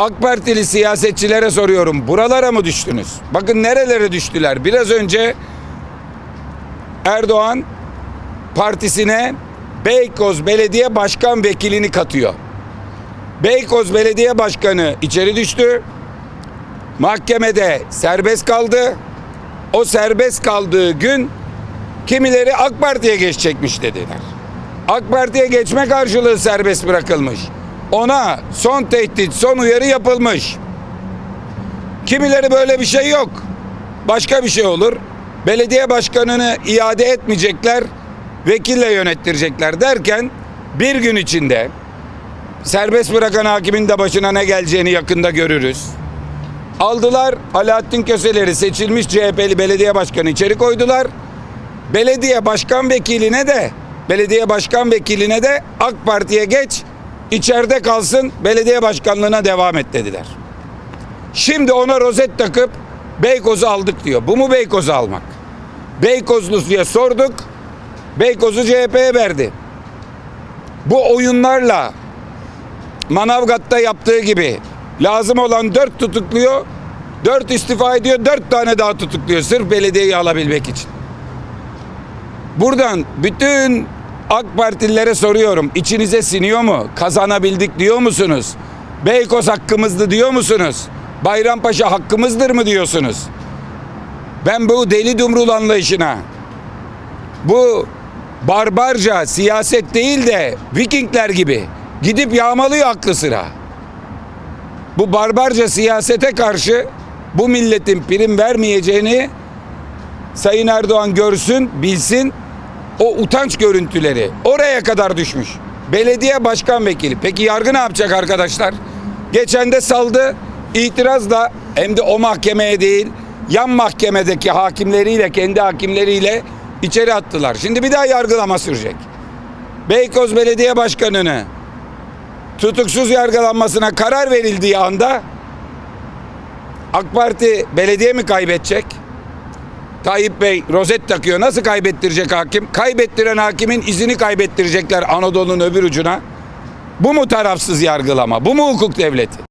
AK Partili siyasetçilere soruyorum. Buralara mı düştünüz? Bakın nerelere düştüler. Biraz önce Erdoğan partisine Beykoz Belediye Başkan Vekilini katıyor. Beykoz Belediye Başkanı içeri düştü. Mahkemede serbest kaldı. O serbest kaldığı gün kimileri AK Parti'ye geçecekmiş dediler. AK Parti'ye geçme karşılığı serbest bırakılmış. Ona son tehdit, son uyarı yapılmış. Kimileri böyle bir şey yok. Başka bir şey olur. Belediye başkanını iade etmeyecekler, vekille yönettirecekler derken bir gün içinde serbest bırakan hakimin de başına ne geleceğini yakında görürüz. Aldılar Alaaddin Köseleri seçilmiş CHP'li belediye başkanı içeri koydular. Belediye başkan vekiline de belediye başkan vekiline de AK Parti'ye geç içeride kalsın belediye başkanlığına devam et dediler. Şimdi ona rozet takıp Beykoz'u aldık diyor. Bu mu Beykoz'u almak? Beykozlu diye sorduk. Beykoz'u CHP'ye verdi. Bu oyunlarla Manavgat'ta yaptığı gibi lazım olan dört tutukluyor, dört istifa ediyor, dört tane daha tutukluyor sırf belediyeyi alabilmek için. Buradan bütün AK Partililere soruyorum. İçinize siniyor mu? Kazanabildik diyor musunuz? Beykoz hakkımızdı diyor musunuz? Bayrampaşa hakkımızdır mı diyorsunuz? Ben bu deli dumrul anlayışına, bu barbarca siyaset değil de Vikingler gibi gidip yağmalıyor aklı sıra. Bu barbarca siyasete karşı bu milletin prim vermeyeceğini Sayın Erdoğan görsün, bilsin o utanç görüntüleri oraya kadar düşmüş. Belediye başkan vekili. Peki yargı ne yapacak arkadaşlar? Geçen de saldı. İtiraz da hem de o mahkemeye değil yan mahkemedeki hakimleriyle kendi hakimleriyle içeri attılar. Şimdi bir daha yargılama sürecek. Beykoz Belediye Başkanı'nı tutuksuz yargılanmasına karar verildiği anda AK Parti belediye mi kaybedecek? Tayyip Bey rozet takıyor. Nasıl kaybettirecek hakim? Kaybettiren hakimin izini kaybettirecekler Anadolu'nun öbür ucuna. Bu mu tarafsız yargılama? Bu mu hukuk devleti?